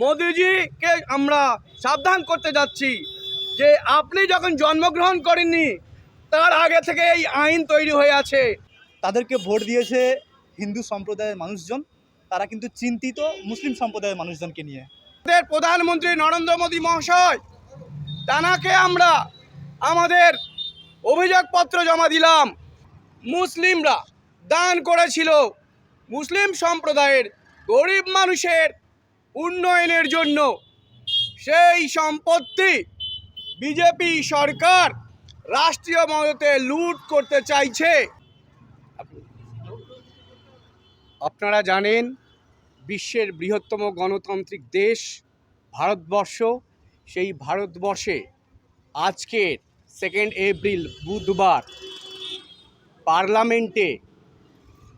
মোদিজিকে আমরা সাবধান করতে যাচ্ছি যে আপনি যখন জন্মগ্রহণ করেননি তার আগে থেকে এই আইন তৈরি হয়ে আছে। তাদেরকে ভোট দিয়েছে হিন্দু সম্প্রদায়ের মানুষজন তারা কিন্তু চিন্তিত মুসলিম সম্প্রদায়ের মানুষজনকে নিয়ে। আমাদের প্রধানমন্ত্রী নরেন্দ্র মোদী মহাশয় তানাকে আমরা আমাদের অভিযোগপত্র জমা দিলাম। মুসলিমরা দান করেছিল। মুসলিম সম্প্রদায়ের গরিব মানুষের উন্নয়নের জন্য সেই সম্পত্তি বিজেপি সরকার রাষ্ট্রীয় মদতে লুট করতে চাইছে। আপনারা জানেন, বিশ্বের বৃহত্তম গণতান্ত্রিক দেশ ভারতবর্ষ। সেই ভারতবর্ষে আজকের সেকেন্ড এপ্রিল বুধবার পার্লামেন্টে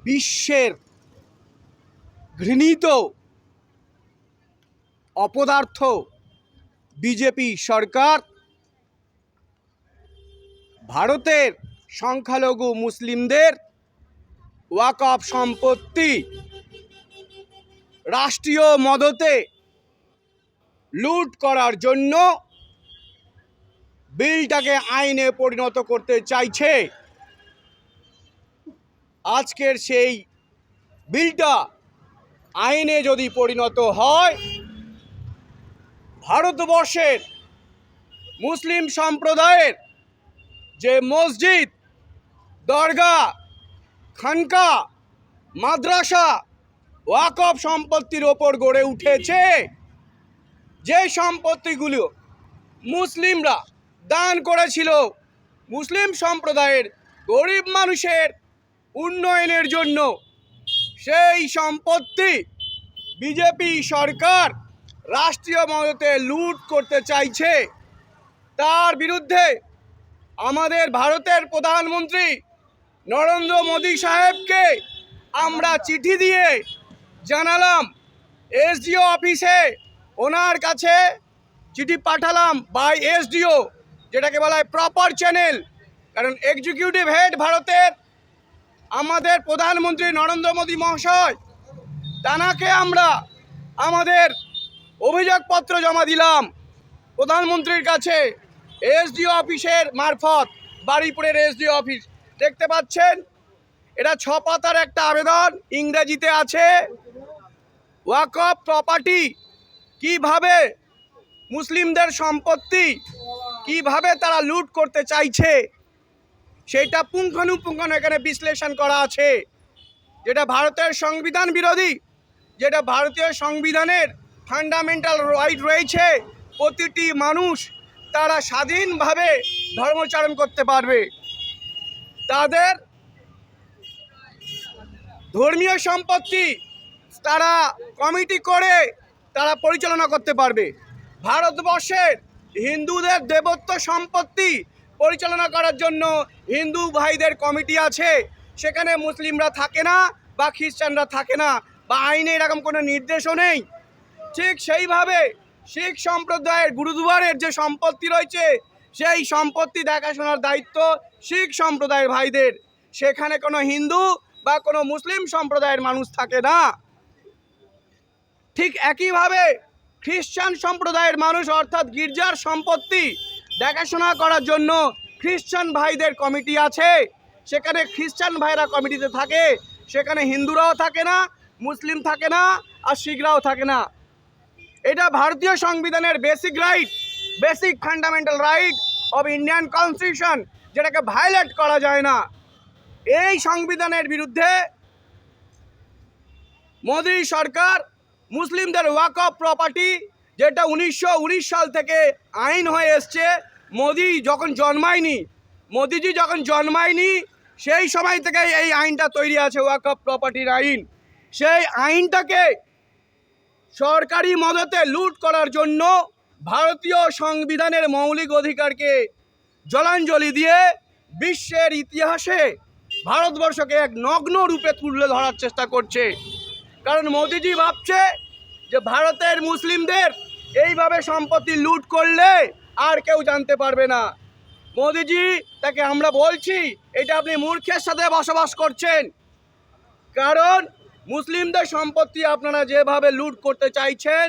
বিশ্বের ঘৃণিত অপদার্থ বিজেপি সরকার। ভারতের সংখ্যালঘু মুসলিমদের ওয়াকফ সম্পত্তি রাষ্ট্রীয় মদতে লুট করার জন্য বিলটাকে আইনে পরিণত করতে চাইছে। আজকের সেই বিলটা আইনে যদি পরিণত হয় ভারতবর্ষের মুসলিম সম্প্রদায়ের যে মসজিদ দরগা খানকা মাদ্রাসা, ওয়াকফ সম্পত্তির ওপর গড়ে উঠেছে যে সম্পত্তিগুলো মুসলিমরা দান করেছিল, মুসলিম সম্প্রদায়ের গরিব মানুষের উন্নয়নের জন্য সেই সম্পত্তি বিজেপি সরকার রাষ্ট্রীয় মদতে লুট করতে চাইছে। তার বিরুদ্ধে আমাদের ভারতের প্রধানমন্ত্রী নরেন্দ্র মোদী সাহেবকে আমরা চিঠি দিয়ে জানালাম। এসডিও অফিসে ওনার কাছে চিঠি পাঠালাম বাই এসডিও, যেটাকে বলা হয় প্রপার চ্যানেল কারণ এক্সিকিউটিভ হেড ভারতের আমাদের প্রধানমন্ত্রী নরেন্দ্র মোদী মহাশয়, তানাকে আমরা আমাদের অভিযোগপত্র জমা দিলাম প্রধানমন্ত্রীর কাছে এসডিও অফিসের মারফত বাড়িপুরের এসডিও অফিস। দেখতে পাচ্ছেন, এটা ছ পাতার একটা আবেদন, ইংরেজিতে আছে, ওয়াক অফ প্রপার্টি, কীভাবে মুসলিমদের সম্পত্তি, কীভাবে তারা লুট করতে চাইছে, সেটা পুঙ্খানুপুঙ্খানু এখানে বিশ্লেষণ করা আছে। যেটা ভারতের সংবিধান বিরোধী, যেটা ভারতীয় সংবিধানের ফান্ডামেন্টাল রাইট রয়েছে। প্রতিটি মানুষ তারা স্বাধীনভাবে ধর্মচারণ করতে পারবে। তাদের ধর্মীয় সম্পত্তি তারা কমিটি করে তারা পরিচালনা করতে পারবে। ভারতবর্ষের হিন্দুদের দেবত্ব সম্পত্তি পরিচালনা করার জন্য হিন্দু ভাইদের কমিটি আছে। সেখানে মুসলিমরা থাকে না বা খ্রিস্টানরা থাকে না। বা আইনে এরকম কোনো নির্দেশও নেই। ঠিক সেইভাবে শিখ সম্প্রদায়ের গুরুদুয়ারের যে সম্পত্তি রয়েছে, সেই সম্পত্তি দেখাশোনার দায়িত্ব শিখ সম্প্রদায়ের ভাইদের। সেখানে কোনো হিন্দু বা কোনো মুসলিম সম্প্রদায়ের মানুষ থাকে না। ঠিক একইভাবে খ্রিস্টান সম্প্রদায়ের মানুষ অর্থাৎ গির্জার সম্পত্তি দেখাশোনা করার জন্য খ্রিস্টান ভাইদের কমিটি আছে। সেখানে খ্রিস্টান ভাইরা কমিটিতে থাকে, সেখানে হিন্দুরাও থাকে না, মুসলিম থাকে না, আর শিখরাও থাকে না। এটা ভারতীয় সংবিধানের basic right basic fundamental right of Indian constitution যেটাকে ভায়োলেট করা যায় না। এই সংবিধানের বিরুদ্ধে মোদী সরকার মুসলিমদের ওয়াকফ প্রপার্টি যেটা উনিশশো উনিশ সাল থেকে আইন হয়ে এসছে, মোদি যখন জন্মায়নি, মোদিজি যখন জন্মায়নি, সেই সময় থেকে এই আইনটা তৈরি আছে ওয়াকফ প্রপার্টির আইন। সেই আইনটাকে সরকারি মদতে লুট করার জন্য ভারতীয় সংবিধানের মৌলিক অধিকারকে জলাঞ্জলি দিয়ে বিশ্বের ইতিহাসে ভারতবর্ষকে এক নগ্ন রূপে তুলে ধরার চেষ্টা করছে। কারণ মোদিজি ভাবছে যে ভারতের মুসলিমদের এইভাবে সম্পত্তি লুট করলে আর কেউ জানতে পারবে না। মোদিজি, তাকে আমরা বলছি, এটা আপনি মূর্খের সাথে বসবাস করছেন। কারণ মুসলিমদের সম্পত্তি আপনারা যেভাবে লুট করতে চাইছেন,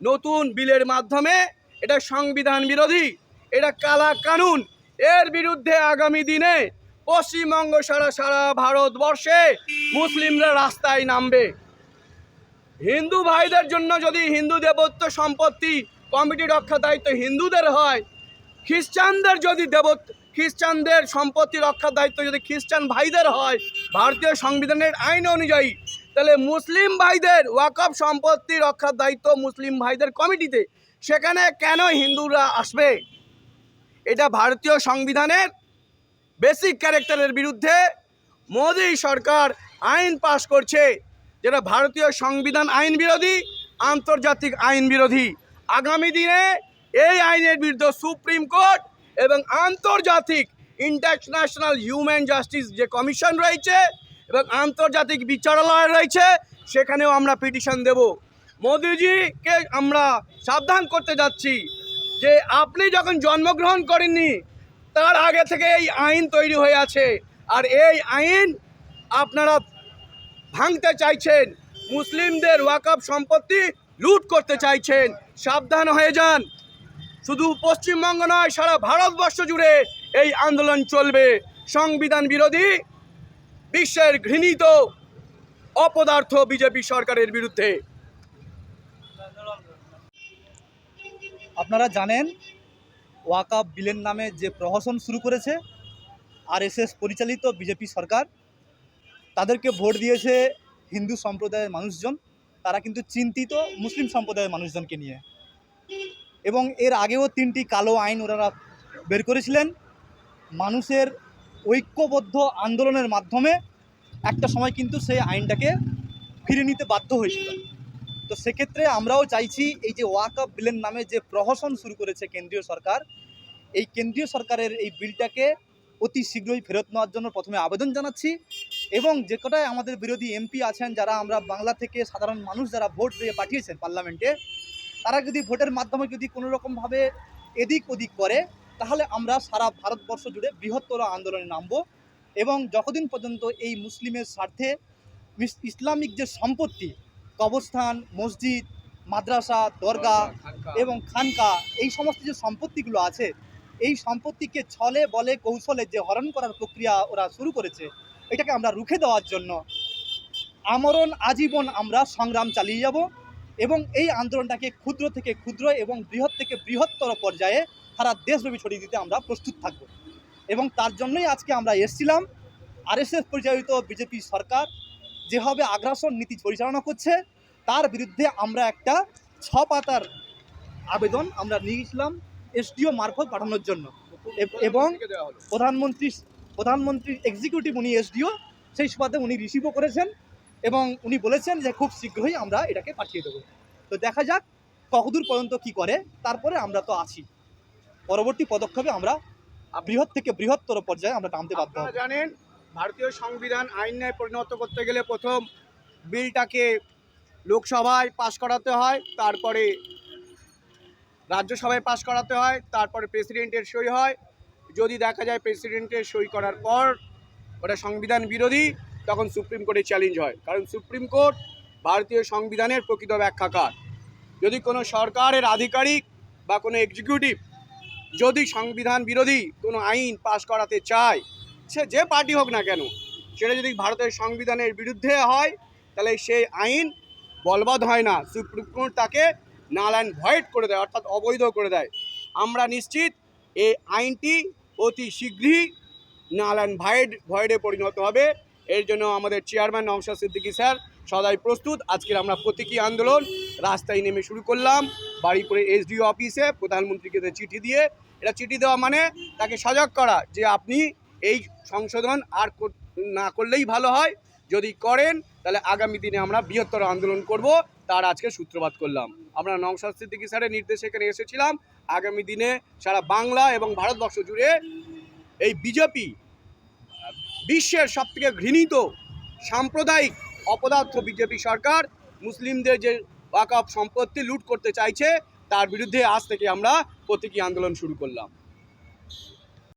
নতুন বিলের মাধ্যমে, এটা সংবিধান বিরোধী, এটা কালা কানুন। এর বিরুদ্ধে আগামী দিনে পশ্চিমবঙ্গ সারা সারা ভারতবর্ষে মুসলিমরা রাস্তায় নামবে। হিন্দু ভাইদের জন্য যদি হিন্দু দেবত্ব সম্পত্তি কমিটি রক্ষা দায়িত্ব হিন্দুদের হয়, খ্রিস্টানদের যদি দেবত খ্রিস্টানদের সম্পত্তি রক্ষার দায়িত্ব যদি খ্রিস্টান ভাইদের হয়, ভারতীয় সংবিধানের আইন অনুযায়ী তাহলে মুসলিম ভাইদের ওয়াকফ সম্পত্তি রক্ষার দায়িত্ব মুসলিম ভাইদের কমিটিতে। সেখানে কেন হিন্দুরা আসবে? এটা ভারতীয় সংবিধানের বেসিক ক্যারেক্টারের বিরুদ্ধে মোদী সরকার আইন পাশ করছে, যেটা ভারতীয় সংবিধান আইন বিরোধী, আন্তর্জাতিক আইন বিরোধী। আগামী দিনে এই আইনের বিরুদ্ধে সুপ্রিম কোর্ট এবং আন্তর্জাতিক ইন্টারন্যাশনাল হিউম্যান জাস্টিস যে কমিশন রয়েছে এবং আন্তর্জাতিক বিচারালয় রয়েছে, সেখানেও আমরা পিটিশন দেব। মোদিজিকে আমরা সাবধান করতে যাচ্ছি যে আপনি যখন জন্মগ্রহণ করেননি, তার আগে থেকে এই আইন তৈরি হয়ে আছে। আর এই আইন আপনারা ভাঙতে চাইছেন, মুসলিমদের ওয়াকফ সম্পত্তি লুট করতে চাইছেন। সাবধান হয়ে যান। শুধু পশ্চিমবঙ্গ নয়, সারা ভারতবর্ষ জুড়ে এই আন্দোলন চলবে। সংবিধান বিরোধী বিশ্বের ঘৃণিত অপদার্থ বিজেপি সরকারের বিরুদ্ধে। আপনারা জানেন ওয়াকাব বিলের নামে যে প্রহসন শুরু করেছে, আরএসএস পরিচালিত বিজেপি সরকার, তাদেরকে ভোট দিয়েছে হিন্দু সম্প্রদায়ের মানুষজন, তারা কিন্তু চিন্তিত মুসলিম সম্প্রদায়ের মানুষজনকে নিয়ে। এবং এর আগেও তিনটি কালো আইন ওনারা বের করেছিলেন। মানুষের ঐক্যবদ্ধ আন্দোলনের মাধ্যমে একটা সময় কিন্তু সেই আইনটাকে ফিরে নিতে বাধ্য হয়েছিল। তো সেক্ষেত্রে আমরাও চাইছি এই যে ওয়াকআপ বিলের নামে যে প্রহসন শুরু করেছে কেন্দ্রীয় সরকার, এই কেন্দ্রীয় সরকারের এই বিলটাকে অতি শীঘ্রই ফেরত নেওয়ার জন্য প্রথমে আবেদন জানাচ্ছি এবং যে কটায় আমাদের বিরোধী এমপি আছেন, যারা আমরা বাংলা থেকে সাধারণ মানুষ যারা ভোট দিয়ে পাঠিয়েছেন পার্লামেন্টে, তারা যদি ভোটের মাধ্যমে যদি কোনো রকমভাবে এদিক ওদিক করে তাহলে আমরা সারা ভারতবর্ষ জুড়ে বৃহত্তর আন্দোলনে নামব এবং যতদিন পর্যন্ত এই মুসলিমের স্বার্থে ইসলামিক যে সম্পত্তি কবরস্থান মসজিদ মাদ্রাসা দরগা এবং খানকা এই সমস্ত যে সম্পত্তিগুলো আছে এই সম্পত্তিকে ছলে বলে কৌশলে যে হরণ করার প্রক্রিয়া ওরা শুরু করেছে এটাকে আমরা রুখে দেওয়ার জন্য আমরণ আজীবন আমরা সংগ্রাম চালিয়ে যাব এবং এই আন্দোলনটাকে ক্ষুদ্র থেকে ক্ষুদ্র এবং বৃহৎ থেকে বৃহত্তর পর্যায়ে সারা দেশব্যাপী ছড়িয়ে দিতে আমরা প্রস্তুত থাকব। এবং তার জন্যই আজকে আমরা এসছিলাম। আরএসএস পরিচালিত বিজেপি সরকার যেভাবে আগ্রাসন নীতি পরিচালনা করছে, তার বিরুদ্ধে আমরা একটা ছ পাতার আবেদন আমরা নিয়ে নিয়েছিলাম এসডিও মারফত পাঠানোর জন্য। এবং প্রধানমন্ত্রী প্রধানমন্ত্রী এক্সিকিউটিভ উনি এসডিও, সেই সুবাদে উনি রিসিভও করেছেন এবং উনি বলেছেন যে খুব শীঘ্রই আমরা এটাকে পাঠিয়ে দেবো। তো দেখা যাক কতদূর পর্যন্ত কি করে, তারপরে আমরা তো আছি। পরবর্তী পদক্ষেপে আমরা বৃহৎ থেকে বৃহত্তর পর্যায়ে আমরা নামতে বাধ্য জানেন ভারতীয় সংবিধান আইন পরিণত করতে গেলে প্রথম বিলটাকে লোকসভায় পাশ করাতে হয় তারপরে রাজ্যসভায় পাশ করাতে হয় তারপরে প্রেসিডেন্টের সই হয়। যদি দেখা যায় প্রেসিডেন্টের সই করার পর ওটা সংবিধান বিরোধী তখন সুপ্রিম কোর্টে চ্যালেঞ্জ হয়। কারণ সুপ্রিম কোর্ট ভারতীয় সংবিধানের প্রকৃত ব্যাখ্যাকার। যদি কোনো সরকারের আধিকারিক বা কোনো এক্সিকিউটিভ যদি সংবিধান বিরোধী কোনো আইন পাশ করাতে চায়, সে যে পার্টি হোক না কেন, সেটা যদি ভারতের সংবিধানের বিরুদ্ধে হয়, তাহলে সেই আইন বলবৎ হয় না। সুপ্রিম কোর্ট তাকে নাল অ্যান্ড ভয়েড করে দেয়, অর্থাৎ অবৈধ করে দেয়। আমরা নিশ্চিত এই আইনটি অতি শীঘ্রই নাল অ্যান্ড ভয়েড, ভয়েডে পরিণত হবে। এর জন্য আমাদের চেয়ারম্যান নমসাদ সিদ্দিকী স্যার সদাই প্রস্তুত। আজকের আমরা প্রতীকী আন্দোলন রাস্তায় নেমে শুরু করলাম। বাড়িপুরে এসডিও অফিসে প্রধানমন্ত্রীকে চিঠি দিয়ে, এটা চিঠি দেওয়া মানে তাকে সজাগ করা যে আপনি এই সংশোধন আর না করলেই ভালো হয়। যদি করেন, তাহলে আগামী দিনে আমরা বৃহত্তর আন্দোলন করব। তার আজকে সূত্রপাত করলাম। আমরা নওশাদ সিদ্দিকী স্যারের নির্দেশে এখানে এসেছিলাম। আগামী দিনে সারা বাংলা এবং ভারতবর্ষ জুড়ে এই বিজেপি বিশ্বের সবথেকে ঘৃণিত সাম্প্রদায়িক অপদার্থ বিজেপি সরকার, মুসলিমদের যে ওয়াকফ সম্পত্তি লুট করতে চাইছে তার বিরুদ্ধে আজ থেকে আমরা প্রতীকী আন্দোলন শুরু করলাম।